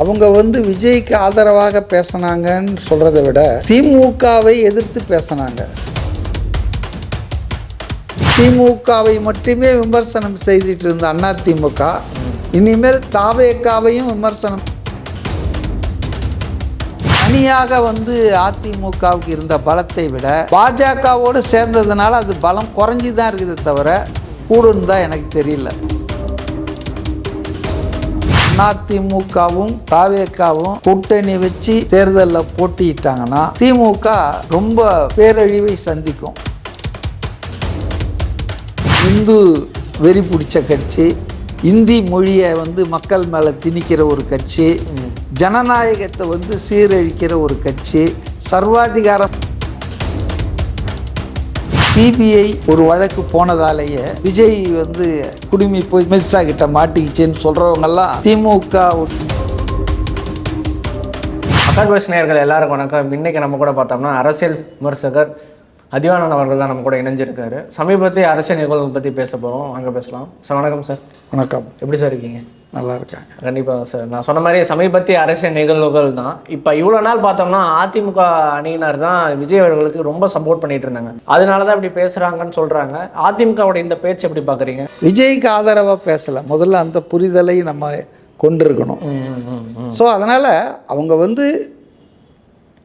அவங்க வந்து விஜய்க்கு ஆதரவாக பேசினாங்கன்னு சொல்கிறத விட திமுகவை எதிர்த்து பேசினாங்க. திமுகவை மட்டுமே விமர்சனம் செய்துட்டு இருந்த அண்ணா திமுக இனிமேல் தாவேக்காவையும் விமர்சனம் தனியாக வந்து அதிமுகவுக்கு இருந்த பலத்தை விட பாஜகவோடு சேர்ந்ததுனால அது பலம் குறைஞ்சி தான் இருக்குது தவிர கூடுன்னு தான் எனக்கு தெரியல. அதிமுகவும் தாவேக்காவும் கூட்டணி வச்சு தேர்தலில் போட்டியிட்டாங்கன்னா திமுக ரொம்ப பேரழிவை சந்திக்கும். இந்து வெறி பிடிச்ச கட்சி இந்தி மொழியை வந்து மக்கள் மேலே திணிக்கிற ஒரு கட்சி ஜனநாயகத்தை வந்து சீரழிக்கிற ஒரு கட்சி சர்வாதிகாரம் சிபிஐ ஒரு வழக்கு போனதாலேயே விஜய் வந்து குடுமி போய் மிர்சா கிட்ட மாட்டிக்கிச்சேன்னு சொல்றவங்கெல்லாம் திமுக அக்காட்வாஸ் நேயர்கள் எல்லாருக்கும் வணக்கம். இன்னைக்கு நம்ம கூட பார்த்தோம்னா அரசியல் விமர்சகர் அதிவானன் அவர்கள் தான் நம்ம கூட இணைஞ்சிருக்காரு. சமீபத்திய அரசியல் நிகழ்வுகள் பற்றி பேச போகிறோம் அங்கே பேசலாம். சார் வணக்கம் சார். வணக்கம். எப்படி சார் இருக்கீங்க? நல்லா இருக்காங்க கண்டிப்பாக சார். நான் சொன்ன மாதிரி சமீபத்திய அரசியல் நிகழ்வுகள் தான். இப்போ இவ்வளோ நாள் பார்த்தோம்னா அதிமுக அணியினர் தான் விஜய் அவர்களுக்கு ரொம்ப சப்போர்ட் பண்ணிட்டு இருந்தாங்க. அதனால தான் இப்படி பேசுகிறாங்கன்னு சொல்கிறாங்க அதிமுகவோட இந்த பேச்சு எப்படி பார்க்குறீங்க விஜய்க்கு ஆதரவாக பேசலை. முதல்ல அந்த புரிதலை நம்ம கொண்டிருக்கணும். ஸோ அதனால் அவங்க வந்து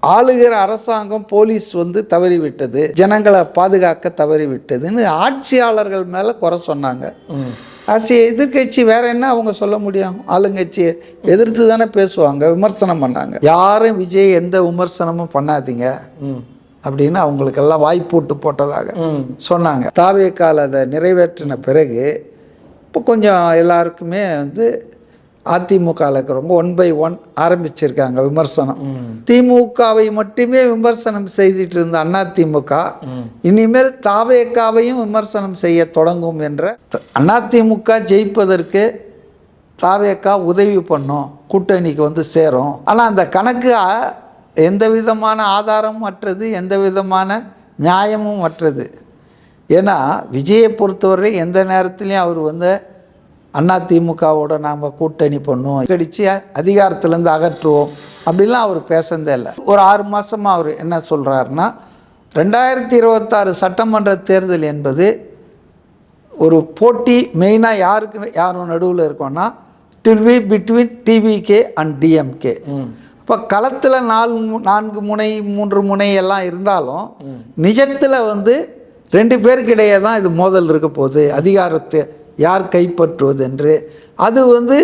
ஆளுகிற அரசாங்கம் போலீஸ் வந்து தவறிவிட்டது. ஜனங்களை பாதுகாக்க தவறிவிட்டதுன்னு ஆட்சியாளர்கள் மேலே குறை சொன்னாங்க. ஆசிய எதிர்க்கட்சி வேற என்ன அவங்க சொல்ல முடியும்? ஆளுங்கட்சியை எதிர்த்து தானே பேசுவாங்க விமர்சனம் பண்ணாங்க. யாரும் விஜய் எந்த விமர்சனமும் பண்ணாதீங்க அப்படின்னு அவங்களுக்கெல்லாம் வாய்ப்பூட்டு போட்டதாக சொன்னாங்க. தாவே கால அதை நிறைவேற்றின பிறகு இப்போ கொஞ்சம் எல்லாருக்குமே வந்து அதிமுகவில் இருக்கிறவங்க ஒன் பை ஒன் ஆரம்பிச்சிருக்காங்க விமர்சனம். திமுகவை மட்டுமே விமர்சனம் செய்துட்டு இருந்த அண்ணா திமுக இனிமேல் தாவேக்காவையும் விமர்சனம் செய்ய தொடங்கும் என்ற அதிமுக ஜெயிப்பதற்கு தாவேக்கா உதவி பண்ணும் கூட்டணிக்கு வந்து சேரும். ஆனால் அந்த கணக்கு எந்த விதமான ஆதாரமும் அற்றது எந்த விதமான நியாயமும் அற்றது ஏன்னா விஜயை பொறுத்தவரை எந்த நேரத்துலையும் அவர் வந்து அண்ணா திமுகவோட நாம் கூட்டணி பண்ணுவோம். கடிச்சு அதிகாரத்திலேருந்து அகற்றுவோம். அப்படிலாம் அவர் பேசுனதே இல்லை. ஒரு ஆறு மாதமாக அவர் என்ன சொல்கிறாருன்னா ரெண்டாயிரத்தி இருபத்தாறு சட்டமன்ற தேர்தல் என்பது ஒரு போட்டி மெயினாக யாருக்கு யாரும் நடுவில் இருக்கோன்னா be between TVK and DMK இப்போ களத்தில் நாலு நான்கு முனை மூன்று முனை எல்லாம் இருந்தாலும் நிஜத்தில் வந்து ரெண்டு பேருக்கிடையே தான் இது மோதல் இருக்க போகுது. அதிகாரத்தை யார் கைப்பற்றுவது என்று அது வந்து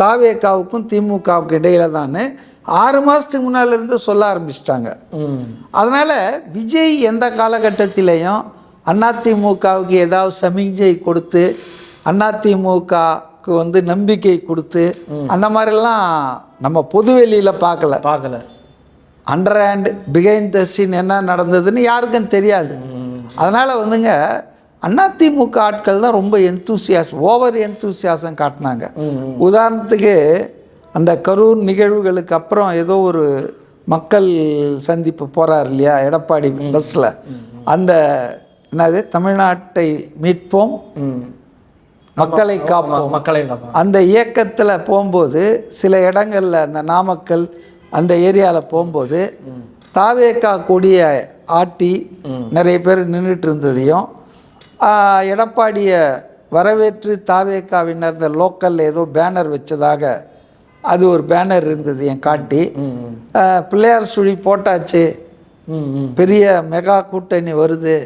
தாவேக்காவுக்கும் திமுகவுக்கும் இடையில தான் ஆறு மாதத்துக்கு முன்னால இருந்து சொல்ல ஆரம்பிச்சிட்டாங்க. அதனால் விஜய் எந்த காலகட்டத்திலையும் அதிமுகவுக்கு ஏதாவது சமிஞ்சை கொடுத்து அதிமுகவுக்கு வந்து நம்பிக்கை கொடுத்து அந்த மாதிரிலாம் நம்ம பொதுவெளியில் பார்க்கல. பார்க்கல. Under hand behind the scene என்ன நடந்ததுன்னு யாருக்கும் தெரியாது. அதனால் வந்துங்க அதிமுக ஆட்கள் தான் ரொம்ப எந்தூசியாசம் ஓவர் எந்தூசியாசம் காட்டினாங்க. உதாரணத்துக்கு அந்த கரூர் நிகழ்வுகளுக்கு அப்புறம் ஏதோ ஒரு மக்கள் சந்திப்பு போறார் இல்லையா எடப்பாடி பஸ்ஸில் அந்த என்னது தமிழ்நாட்டை மீட்போம் மக்களை காப்போம். மக்களை அந்த இயக்கத்தில் போகும்போது சில இடங்களில் அந்த நாமக்கல் அந்த ஏரியாவில் போகும்போது தாவேக்கா கொடியை ஆட்டி நிறைய பேர் நின்றுட்டு இருந்ததையும் எடப்பாடியை வரவேற்று தாவேக்காவினர் இந்த லோக்கலில் ஏதோ பேனர் வச்சதாக அது ஒரு பேனர் இருந்தது என் காட்டி. பிள்ளையார் சுழி போட்டாச்சு. பெரிய மெகா கூட்டணி வருது.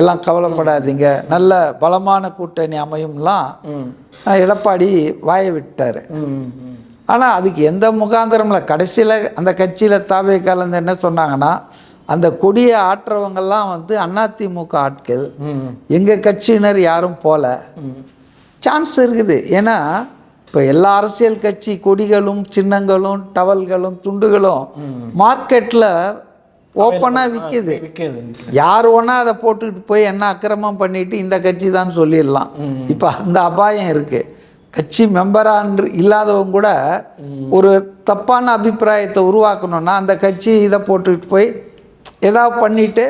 எல்லாம் கவலைப்படாதீங்க. நல்ல பலமான கூட்டணி அமையும்லாம் எடப்பாடி வாய விட்டார். ஆனால் அதுக்கு எந்த முகாந்திரமில்ல கடைசியில் அந்த கட்சியில் தாவே கலந்து என்ன சொன்னாங்கன்னா அந்த கொடியை ஆட்டுறவங்கெல்லாம் வந்து அதிமுக ஆட்கள். எங்கள் கட்சியினர் யாரும் போல. சான்ஸ் இருக்குது. ஏன்னா இப்போ எல்லா அரசியல் கட்சி கொடிகளும் சின்னங்களும் டவல்களும் துண்டுகளும் மார்க்கெட்டில் ஓப்பனாக விற்கிது யார் ஒன்றா அதை போட்டுக்கிட்டு போய் என்ன அக்கிரமம் பண்ணிட்டு இந்த கட்சி தான் சொல்லிடலாம். இப்போ அந்த அபாயம் இருக்கு. கட்சி மெம்பரான்று இல்லாதவங்க கூட ஒரு தப்பான அபிப்பிராயத்தை உருவாக்கணும்னா அந்த கட்சி இதை போட்டுக்கிட்டு போய் ஏதாவது பண்ணிட்டு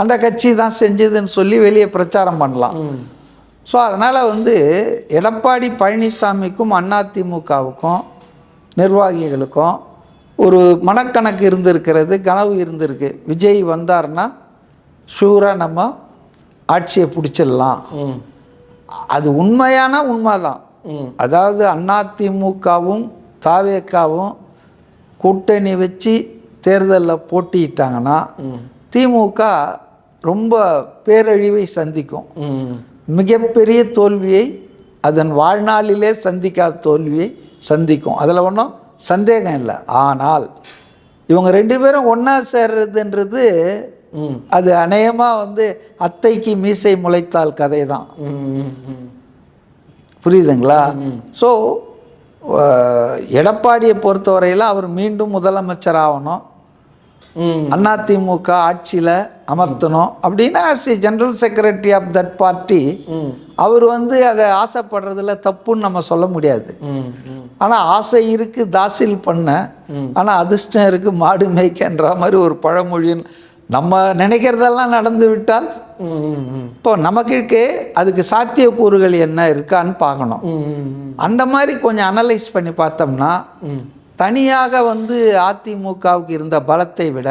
அந்த கட்சி தான் செஞ்சதுன்னு சொல்லி வெளியே பிரச்சாரம் பண்ணலாம். ஸோ அதனால் வந்து எடப்பாடி பழனிசாமிக்கும் அதிமுகவுக்கும் நிர்வாகிகளுக்கும் ஒரு மனக்கணக்கு இருந்திருக்கிறது கனவு இருந்திருக்கு. விஜய் வந்தார்னா ஷூராக நம்ம ஆட்சியை பிடிச்சிடலாம். அது உண்மையான உண்மைதான். அதாவது அதிமுகவும் தாவேக்காவும் கூட்டணி வச்சு தேர்தலில் போட்டியிட்டாங்கன்னா திமுக ரொம்ப பேரழிவை சந்திக்கும். மிகப்பெரிய தோல்வியை அதன் வாழ்நாளிலே சந்திக்காத தோல்வியை சந்திக்கும். அதில் ஒன்றும் சந்தேகம் இல்லை. ஆனால் இவங்க ரெண்டு பேரும் ஒன்றா சேர்றதுன்றது அது அநேகமாக வந்து அத்தைக்கு மீசை முளைத்தால் கதை தான் புரியுதுங்களா? ஸோ எடப்பாடியை பொறுத்தவரையில் அவர் மீண்டும் முதலமைச்சர் ஆகணும். அதிமுக ஆட்சியில் அமர்த்தணும் அப்படின்னா as a general secretary of that party அவர் வந்து அதை ஆசைப்படுறதுல தப்புன்னு நம்ம சொல்ல முடியாது. ஆனால் ஆசை இருக்கு தாசில் பண்ண. ஆனால் அதிர்ஷ்டம் இருக்கு மாடு மேய்க்கன்ற மாதிரி ஒரு பழமொழின்னு நம்ம நினைக்கிறதெல்லாம் நடந்து விட்டால் இப்போ நமக்கு அதுக்கு சாத்தியக்கூறுகள் என்ன இருக்கான்னு பார்க்கணும். அந்த மாதிரி கொஞ்சம் அனலைஸ் பண்ணி பார்த்தோம்னா தனியாக வந்து அதிமுகவுக்கு இருந்த பலத்தை விட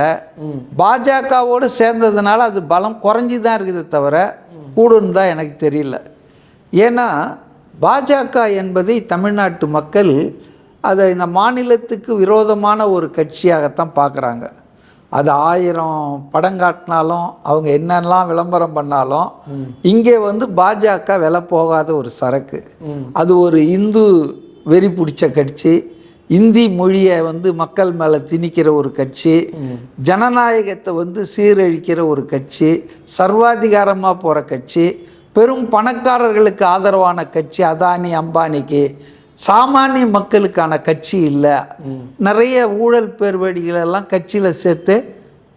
பாஜகவோடு சேர்ந்ததுனால அது பலம் குறைஞ்சி தான் இருக்குதே தவிர கூடுன்னு தான் எனக்கு தெரியல. ஏன்னா பாஜக என்பதை தமிழ்நாட்டு மக்கள் அதை இந்த மாநிலத்துக்கு விரோதமான ஒரு கட்சியாகத்தான் பார்க்குறாங்க. அது ஆயிரம் படம் காட்டினாலும் அவங்க என்னெல்லாம் விளம்பரம் பண்ணாலும் இங்கே வந்து பாஜக விலை போகாத ஒரு சரக்கு. அது ஒரு இந்து வெறி பிடிச்ச கட்சி. இந்தி மொழியை வந்து மக்கள் மேலே திணிக்கிற ஒரு கட்சி ஜனநாயகத்தை வந்து சீரழிக்கிற ஒரு கட்சி சர்வாதிகாரமாக போகிற கட்சி பெரும் பணக்காரர்களுக்கு ஆதரவான கட்சி அதானி அம்பானிக்கு சாமானிய மக்களுக்கான கட்சி இல்லை. நிறைய ஊழல் பேர்வழிகளெல்லாம் கட்சியில் சேர்த்து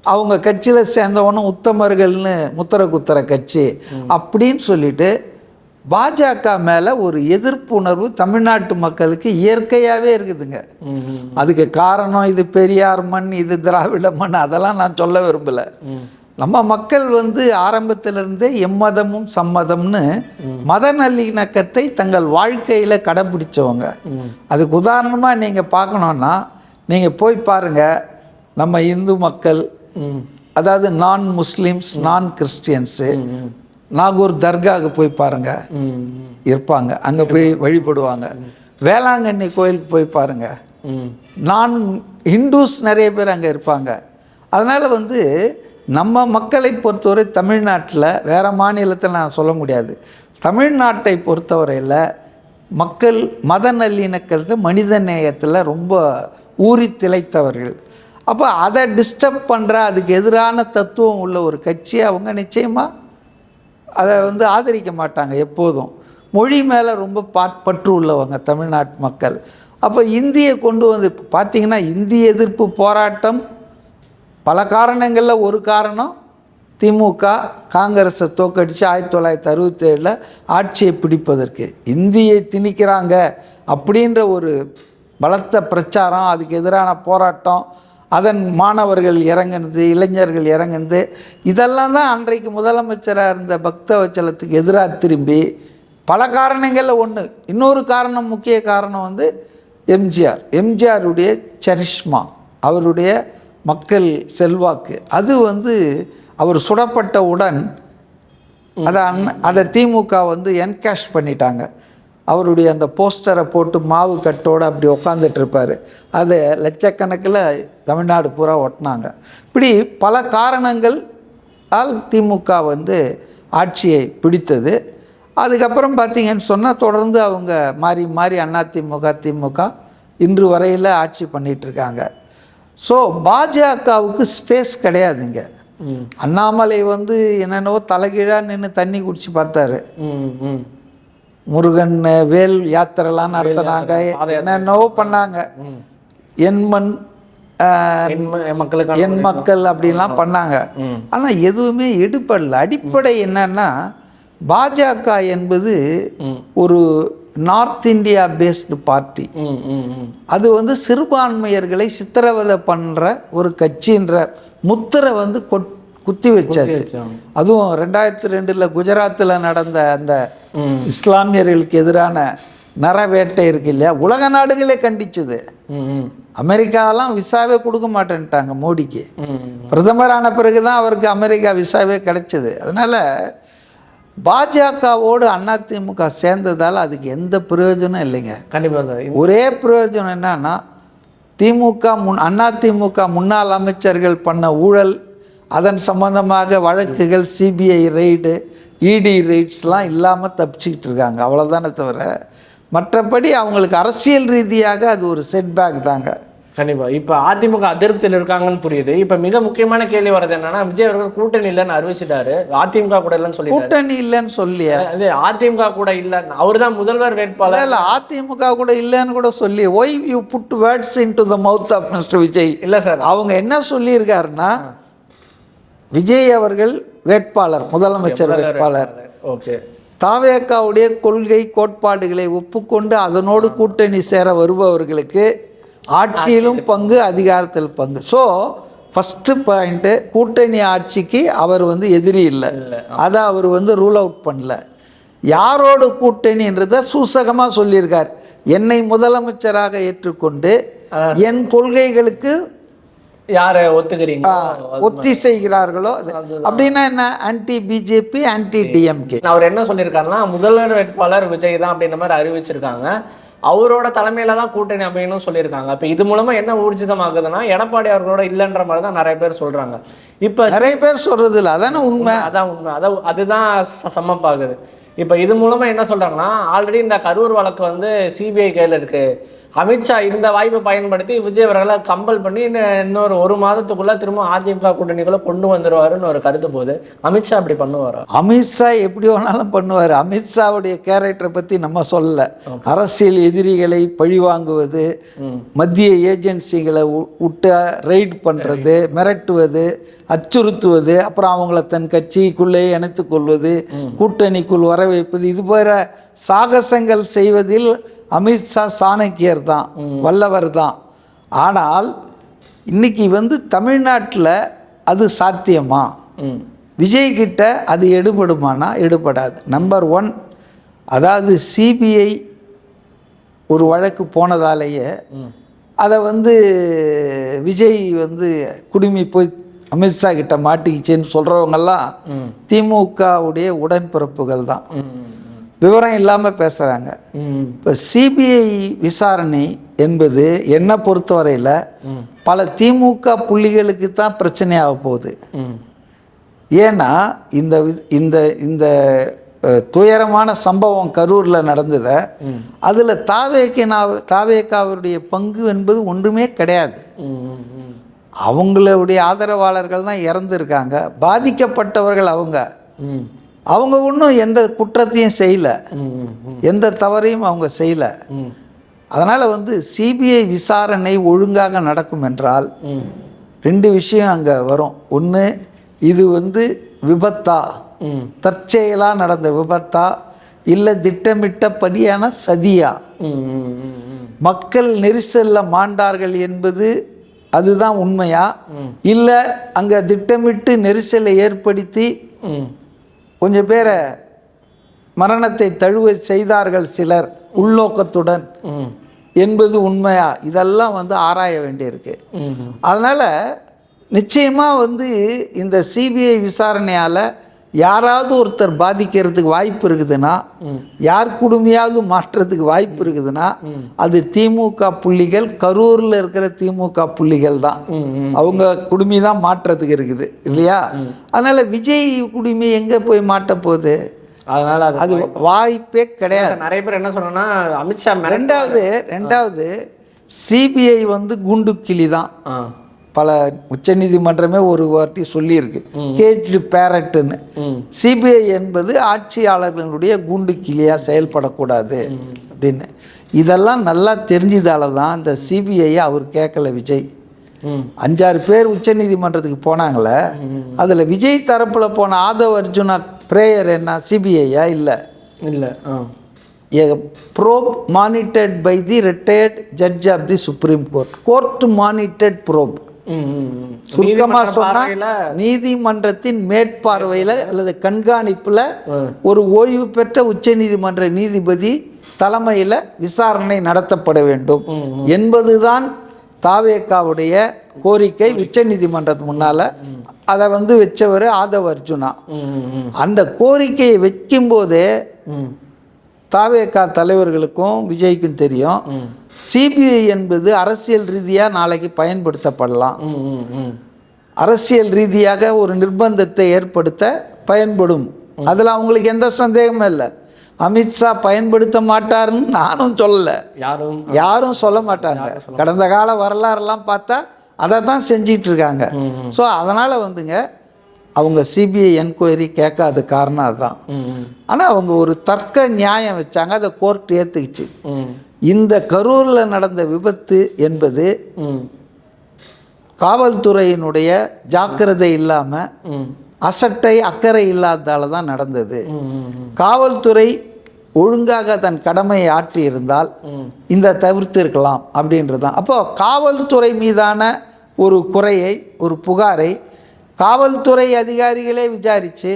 அவங்க கட்சியில் சேர்ந்தவனும் உத்தமர்கள்னு முத்திர குத்துற கட்சி அப்படின்னு சொல்லிட்டு பாஜக மேலே ஒரு எதிர்ப்புணர்வு தமிழ்நாட்டு மக்களுக்கு இயற்கையாகவே இருக்குதுங்க. அதுக்கு காரணம் இது பெரியார் மண் இது திராவிட மண் அதெல்லாம் நான் சொல்ல விரும்பலை. நம்ம மக்கள் வந்து ஆரம்பத்திலிருந்தே எம்மதமும் சம்மதம்னு மத நல்லிணக்கத்தை தங்கள் வாழ்க்கையில் கடைப்பிடிச்சவங்க ம். அதுக்கு உதாரணமாக நீங்கள் பார்க்கணுன்னா நீங்கள் போய் பாருங்கள் நம்ம இந்து மக்கள் அதாவது நான் முஸ்லீம்ஸ் நான் கிறிஸ்டியன்ஸு நாகூர் தர்காவுக்கு போய் பாருங்கள் இருப்பாங்க. அங்கே போய் வழிபடுவாங்க. வேளாங்கண்ணி கோயிலுக்கு போய் பாருங்க. ம். நான் ஹிந்துஸ் நிறைய பேர் அங்கே இருப்பாங்க. அதனால் வந்து நம்ம மக்களை பொறுத்தவரை தமிழ்நாட்டில் வேறு மாநிலத்தில் நான் சொல்ல முடியாது. தமிழ்நாட்டை பொறுத்தவரையில் மக்கள் மத நல்லிணக்கத்தை மனித நேயத்தில் ரொம்ப ஊறி திளைத்தவர்கள். அப்போ அதை டிஸ்டர்ப் பண்ணுற அதுக்கு எதிரான தத்துவம் உள்ள ஒரு கட்சி அவங்க நிச்சயமாக அதை வந்து ஆதரிக்க மாட்டாங்க எப்போதும். மொழி மேலே ரொம்ப பா பற்று உள்ளவங்க தமிழ்நாட்டு மக்கள். அப்போ இந்தியை கொண்டு வந்து பார்த்திங்கன்னா பார்த்தீங்கன்னா இந்திய எதிர்ப்பு போராட்டம் பல காரணங்களில் ஒரு காரணம். திமுக காங்கிரஸை தோக்கடித்து ஆயிரத்தி தொள்ளாயிரத்தி அறுபத்தேழில் ஆட்சியை பிடிப்பதற்கு. இந்தியை திணிக்கிறாங்க அப்படின்ற ஒரு பலத்த பிரச்சாரம் அதுக்கு எதிரான போராட்டம் அதன் மாணவர்கள் இறங்குனது இளைஞர்கள் இறங்குனது இதெல்லாம் தான் அன்றைக்கு முதலமைச்சராக இருந்த பக்தவச்சலத்துக்கு எதிராக திரும்பி பல காரணங்களில் ஒன்று இன்னொரு காரணம் முக்கிய காரணம் வந்து எம்ஜிஆர். எம்ஜிஆருடைய சரிஷ்மா அவருடைய மக்கள் செல்வாக்கு. அது வந்து அவர் சுடப்பட்டவுடன் அதை அதை திமுக வந்து என்கேஷ் பண்ணிட்டாங்க. அவருடைய அந்த போஸ்டரை போட்டு மாவு கட்டோடு அப்படி உக்காந்துட்டு இருப்பார் அதை லட்சக்கணக்கில் தமிழ்நாடு பூரா ஒட்டினாங்க. இப்படி பல காரணங்கள் ஆல் திமுக வந்து ஆட்சியை பிடித்தது. அதுக்கப்புறம் பார்த்தீங்கன்னு சொன்னால் தொடர்ந்து அவங்க மாறி மாறி அதிமுக திமுக இன்று வரையில் ஆட்சி பண்ணிட்டு இருக்காங்க ஸோ பாஜகவுக்கு ஸ்பேஸ் கிடையாதுங்க. அண்ணாமலை வந்து என்னென்னவோ தலைகீழாக நின்று தண்ணி குடிச்சு பார்த்தாரு. முருகன் வேல் யாத்திரைலாம் நடத்துனாங்க. என்னென்னவோ பண்ணாங்க. ம். என் மக்கள் அப்படின்லாம் பண்ணாங்க. ஆனால் எதுவுமே எடுப்படல. அடிப்படை என்னன்னா பாஜக என்பது ஒரு நார்த் இந்தியா பேஸ்டு பார்ட்டி. அது வந்து சிறுபான்மையர்களை சித்திரவதை பண்ணுற ஒரு கட்சின்ற முத்திரை வந்து கொட் குத்தி வச்சாச்சு. அதுவும் ரெண்டாயிரத்தி ரெண்டில் குஜராத்தில் நடந்த அந்த இஸ்லாமியர்களுக்கு எதிரான நரவேட்டை இருக்கு இல்லையா? உலக நாடுகளே கண்டிச்சது. அமெரிக்காவெல்லாம் விசாவே கொடுக்க மாட்டேன்ட்டாங்க மோடிக்கு. பிரதமரான பிறகு தான் அவருக்கு அமெரிக்கா விசாவே கிடைச்சது. அதனால் பாஜகவோடு அதிமுக சேர்ந்ததால் அதுக்கு எந்த பிரயோஜனம் இல்லைங்க. கண்டிப்பா சார். ஒரே பிரயோஜனம் என்னன்னா திமுக முன் அதிமுக முன்னாள் அமைச்சர்கள் பண்ண ஊழல் அதன் சம்பந்தமாக வழக்குகள் சிபிஐ ரெய்டு இடி ரெய்ட்ஸ்லாம் இல்லாமல் தப்பிச்சுக்கிட்டு இருக்காங்க. அவ்வளோதானே தவிர மற்றபடி அவங்களுக்கு அரசியல் ரீதியாக அது ஒரு செட்பேக் தாங்க. கண்டிப்பா. இப்ப அதிமுக அதிருப்தியில் இருக்காங்கன்னு புரியுது. இப்ப மிக முக்கியமான கேள்வி வர்றது என்னன்னா விஜய் அவர்கள் கூட்டணி இல்லைன்னு அறிவிச்சிட்டாரு. அதிமுக கூட இல்லைன்னு சொல்லிட்டாரு. கூட்டணி இல்லைன்னு சொல்லிய. அது அதிமுக கூட இல்ல. அவர்தான் முதல்வர் வேட்பாளர். இல்லை அதிமுக கூட இல்லைன்னு கூட சொல்லி why you put words into the mouth of mister Vijay இல்ல சார். அவங்க என்ன சொல்லியிருக்காருன்னா விஜய் அவர்கள் வேட்பாளர் முதலமைச்சர் வேட்பாளர். ஓகே. தாவேக்காவுடைய கொள்கை கோட்பாடுகளை ஒப்புக்கொண்டு அதனோடு கூட்டணி சேர வருபவர்களுக்கு ஆட்சியிலும் பங்கு அதிகாரத்தில் பங்கு. ஸோ ஃபஸ்ட்டு பாயிண்ட்டு கூட்டணி ஆட்சிக்கு அவர் வந்து எதிரி இல்லை. அதை அவர் வந்து ரூல் அவுட் பண்ணல. யாரோடு கூட்டணின்றதை சூசகமாக சொல்லியிருக்கார். என்னை முதலமைச்சராக ஏற்றுக்கொண்டு என் கொள்கைகளுக்கு யார ஒத்துக்கிறீங்க ஒத்திசைகிறார்களோ? அப்படின்னா என்ன? ஆன்டி பிஜேபி ஆன்டி டிஎம்கே அவர் என்ன சொல்லியிருக்காருன்னா முதல்வர் வேட்பாளர் விஜய் தான் அப்படின்ற மாதிரி அறிவிச்சிருக்காங்க. அவரோட தலைமையில தான் கூட்டணி அப்படின்னு சொல்லியிருக்காங்க. அப்ப இது மூலமா என்ன ஊர்ஜிதமாகுதுன்னா எடப்பாடி அவர்களோட இல்லைன்ற மாதிரி தான் நிறைய பேர் சொல்றாங்க. இப்ப நிறைய பேர் சொல்றது இல்லை அதானே உண்மை. அதான் உண்மை. அதான் அதுதான் சமப்பாகுது இப்போ இது மூலமா என்ன சொல்றாங்கன்னா ஆல்ரெடி இந்த கரூர் வழக்கு வந்து சிபிஐ கையில் இருக்கு. அமித்ஷா இந்த வாய்ப்பை பயன்படுத்தி விஜய் அவர்களை கம்பல் பண்ணி இன்னொரு ஒரு மாதத்துக்குள்ள திரும்ப அதிமுக கூட்டணிக்குள்ள கொண்டு வந்துருவாருன்னு ஒரு கருத்து போகுது. அமித்ஷா அப்படி பண்ணுவாரா? அமித்ஷா எப்படி வேணாலும் பண்ணுவார். அமித்ஷாவுடைய கேரக்டரை பற்றி நம்ம சொல்லல. அரசியல் எதிரிகளை பழிவாங்குவது. மத்திய ஏஜென்சிகளை விட்டு ரைட் பண்ணுறது மிரட்டுவது அச்சுறுத்துவது அப்புறம் அவங்கள தன் கட்சிக்குள்ளே இணைத்துக் கொள்வது கூட்டணிக்குள் வர வைப்பது இது போல சாகசங்கள் செய்வதில் அமித்ஷா சாணக்கியர் தான் வல்லவர் தான். ஆனால் இன்னைக்கு வந்து தமிழ்நாட்டில் அது சாத்தியமா? ம். விஜய் கிட்ட அது எடுபடுமானா? எடுபடாது. நம்பர் ஒன் அதாவது சிபிஐ ஒரு வழக்கு போனதாலேயே அதை வந்து விஜய் வந்து குடுமி போய் அமித்ஷா கிட்ட மாட்டிக்கிச்சேன்னு சொல்கிறவங்கெல்லாம் திமுகவுடைய உடன்பிறப்புகள் தான். விவரம் இல்லாமல் பேசுகிறாங்க இப்போ சிபிஐ விசாரணை என்பது என்னை பொறுத்தவரையில் பல திமுக புள்ளிகளுக்கு தான் பிரச்சனையாக போகுது ஏன்னா இந்த இந்த இந்த துயரமான சம்பவம் கரூரில் நடந்ததை அதில் தாவேக்கினா தாவேக்காவுடைய பங்கு என்பது ஒன்றுமே கிடையாது. அவங்களுடைய ஆதரவாளர்கள் தான் இறந்துருக்காங்க. பாதிக்கப்பட்டவர்கள் அவங்க. அவங்க ஒன்றும் எந்த குற்றத்தையும் செய்யலை. எந்த தவறையும் அவங்க செய்யலை. அதனால் வந்து சிபிஐ விசாரணை ஒழுங்காக நடக்கும் என்றால் ரெண்டு விஷயம் அங்கே வரும். ஒன்று இது வந்து விபத்தா? தற்செயலாக நடந்த விபத்தா? இல்லை திட்டமிட்டபடியான சதியா? மக்கள் நெரிசலில் மாண்டார்கள் என்பது அதுதான் உண்மையா. இல்லை அங்கே திட்டமிட்டு நெரிசலை ஏற்படுத்தி கொஞ்சம் பேரை மரணத்தை தழுவ செய்தார்கள் சிலர் உள்நோக்கத்துடன். என்பது உண்மையா? இதெல்லாம் வந்து ஆராய வேண்டியிருக்கு. அதனால் நிச்சயமாக வந்து இந்த சிபிஐ விசாரணையால் யாராவது ஒருத்தர் பாதிக்கிறதுக்கு வாய்ப்பு இருக்குதுன்னா. யார் குடுமையாவது மாற்றுறதுக்கு வாய்ப்பு இருக்குதுன்னா அது திமுக புள்ளிகள் கரூரில் இருக்கிற திமுக புள்ளிகள் தான். அவங்க குடுமி தான் மாற்றுறதுக்கு இருக்குது இல்லையா? அதனால் விஜய் குடுமி எங்கே போய் மாட்ட போகுது? அதனால அது வாய்ப்பே கிடையாது. நிறைய பேர் என்ன சொன்னா அமித்ஷா ரெண்டாவது ரெண்டாவது சிபிஐ வந்து குண்டு கிளி தான். பல உச்சநீதிமன்றமே ஒரு வாட்டி சொல்லியிருக்கு. கேஜ்டு பேரட்டுன்னு. சிபிஐ என்பது ஆட்சியாளர்களுடைய கூண்டு கிளியாக செயல்படக்கூடாது. அப்படின்னு. இதெல்லாம் நல்லா தெரிஞ்சதால தான் இந்த சிபிஐயை அவர் கேட்கல விஜய். அஞ்சாறு பேர் உச்சநீதிமன்றத்துக்கு போனாங்களே அதில் விஜய் தரப்பில் போன ஆதவ் அர்ஜுனா பிரேயர் என்ன சிபிஐயா இல்லை? இல்ல ஆ. a probe monitored by the retired judge of the Supreme Court. Court monitored probe. ம் ம் ம் சுருக்கமாக நீதிமன்ற சொன்னா பார்வையில நீதிமன்றத்தின் மேற்பார்வையில் அல்லது கண்காணிப்பில். ஒரு ஓய்வு பெற்ற உச்சநீதிமன்ற நீதிபதி தலைமையில் விசாரணை நடத்தப்பட வேண்டும். என்பதுதான் தாவேக்காவுடைய கோரிக்கை உச்சநீதிமன்றத்து முன்னால். அதை வந்து வச்சவர் ஆதவ அர்ஜுனா. அந்த கோரிக்கையை வைக்கும்போதே தாவேக்கா தலைவர்களுக்கும் விஜய்க்கும் தெரியும். சிபிஐ என்பது அரசியல் ரீதியாக நாளைக்கு பயன்படுத்தப்படலாம். அரசியல் ரீதியாக ஒரு நிர்பந்தத்தை ஏற்படுத்த பயன்படும். அதில் அவங்களுக்கு எந்த சந்தேகமும் இல்லை. அமித்ஷா பயன்படுத்த மாட்டாருன்னு நானும் சொல்லலை. யாரும்? யாரும் சொல்ல மாட்டாங்க. கடந்த கால வரலாறுலாம் பார்த்தா அதை தான் செஞ்சிட்டு இருக்காங்க. ஸோ அதனால் வந்துங்க அவங்க சிபிஐ என்கொயரி கேட்காத காரணம் அதுதான். ஆனால் அவங்க ஒரு தர்க்க நியாயம் வச்சாங்க அதை கோர்ட் ஏற்றுக்குச்சு இந்த கரூரில் நடந்த விபத்து என்பது காவல்துறையினுடைய ஜாக்கிரதை இல்லாமல் அசட்டை அக்கறை இல்லாததால தான் நடந்தது. காவல்துறை ஒழுங்காக தன் கடமையை ஆற்றி இருந்தால். இந்த தவிர்த்து இருக்கலாம் அப்படின்றது தான். அப்போ காவல்துறை மீதான ஒரு குறையை ஒரு புகாரை காவல்துறை அதிகாரிகளே விசாரித்து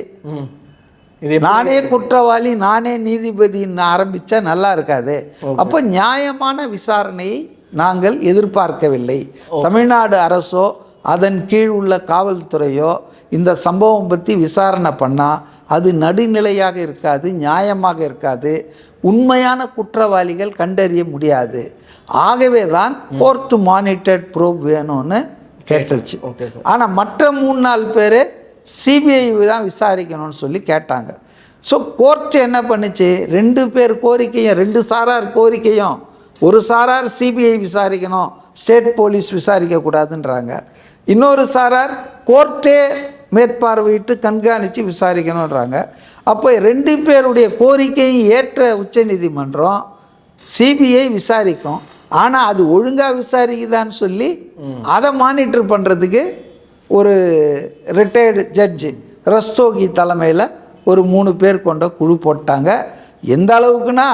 நானே குற்றவாளி நானே நீதிபதின்னு ஆரம்பிச்சா நல்லா இருக்காது. அப்போ நியாயமான விசாரணையை நாங்கள் எதிர்பார்க்கவில்லை. தமிழ்நாடு அரசோ அதன் கீழ் உள்ள காவல்துறையோ இந்த சம்பவம் பற்றி விசாரணை பண்ணால் அது நடுநிலையாக இருக்காது நியாயமாக இருக்காது. உண்மையான குற்றவாளிகள் கண்டறிய முடியாது. ஆகவே தான் கோர்ட் மானிட்டர்ட் ப்ரோப் வேணும்னு கேட்டுச்சு. ஆனால் மற்ற மூணு நாலு பேர் சிபிஐ தான் விசாரிக்கணும்னு சொல்லி கேட்டாங்க. ஸோ கோர்ட் என்ன பண்ணுச்சு? ரெண்டு பேர் கோரிக்கையும் ரெண்டு சாரார் கோரிக்கையும் ஒரு சாரார் சிபிஐ விசாரிக்கணும் ஸ்டேட் போலீஸ் விசாரிக்கக்கூடாதுன்றாங்க இன்னொரு சாரார் கோர்ட்டே மேற்பார்வையிட்டு கண்காணித்து விசாரிக்கணுன்றாங்க அப்போ ரெண்டு பேருடைய கோரிக்கையும் ஏற்ற உச்சநீதிமன்றம் சிபிஐ விசாரிக்கும். ஆனால் அது ஒழுங்காக விசாரிக்குதான்னு சொல்லி அதை மானிட்டர் பண்ணுறதுக்கு ஒரு ரிட்டையர்டு ஜட்ஜு ரஸ்தோகி தலைமையில் ஒரு மூணு பேர் கொண்ட குழு போட்டாங்க. எந்த அளவுக்குன்னா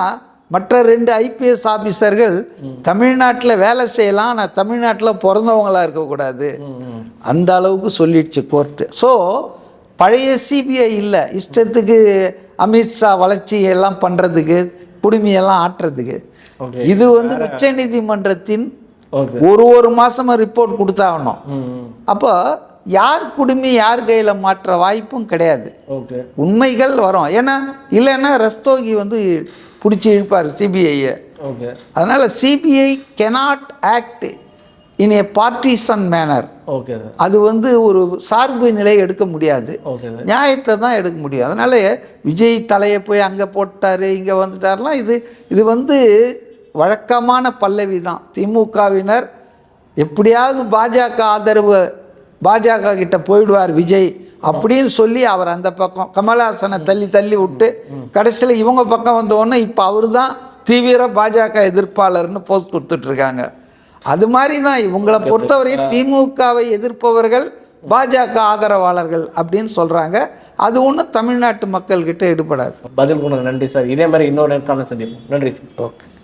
மற்ற ரெண்டு ஐபிஎஸ் ஆஃபீஸர்கள் தமிழ்நாட்டில் வேலை செய்யலாம் ஆனால் தமிழ்நாட்டில் பிறந்தவங்களா இருக்கக்கூடாது. அந்த அளவுக்கு சொல்லிடுச்சு கோர்ட்டு ஸோ பழைய சிபிஐ இல்லை. இஷ்டத்துக்கு அமித்ஷா வளர்ச்சி எல்லாம் பண்ணுறதுக்கு குடுமையெல்லாம் ஆட்டுறதுக்கு. இது வந்து உச்ச நீதிமன்றத்தின் ஒரு ஒரு மாசமா ரிப்போர்ட் கொடுத்தாகணும். அப்போ யார் குடுமி யார் கையில் மாற்ற வாய்ப்பும் கிடையாது. உண்மைகள் வரும். ஏன்னா இல்லைன்னா ரஸ்தோகி வந்து பிடிச்சி இழுப்பார் சிபிஐயை. அதனால் CBI cannot act in a partisan manner அது வந்து ஒரு சார்பு நிலை எடுக்க முடியாது. நியாயத்தை தான் எடுக்க முடியும். அதனால விஜய் தலையை போய் அங்கே போட்டாரு இங்கே வந்துட்டார்லாம் இது இது வந்து வழக்கமான பல்லவி தான். திமுகவினர் எப்படியாவது பாஜக ஆதரவு பாஜக கிட்ட போயிடுவார் விஜய் அப்படின்னு சொல்லி அவர் அந்த பக்கம் கமலஹாசனை தள்ளி தள்ளி விட்டு கடைசியில் இவங்க பக்கம் வந்த உடனே இப்போ அவர் தான் தீவிர பாஜக எதிர்ப்பாளர்னு போஸ்ட் கொடுத்துட்டு இருக்காங்க. அது மாதிரி தான் இவங்களை பொறுத்தவரை திமுகவை எதிர்ப்பவர்கள் பாஜக ஆதரவாளர்கள் அப்படின்னு சொல்கிறாங்க அது ஒன்றும் தமிழ்நாட்டு மக்கள்கிட்ட எடுபடாது பதில் நன்றி சார். இதே மாதிரி இன்னொரு நேரத்தான சந்திப்போம். நன்றி சார். ஓகே.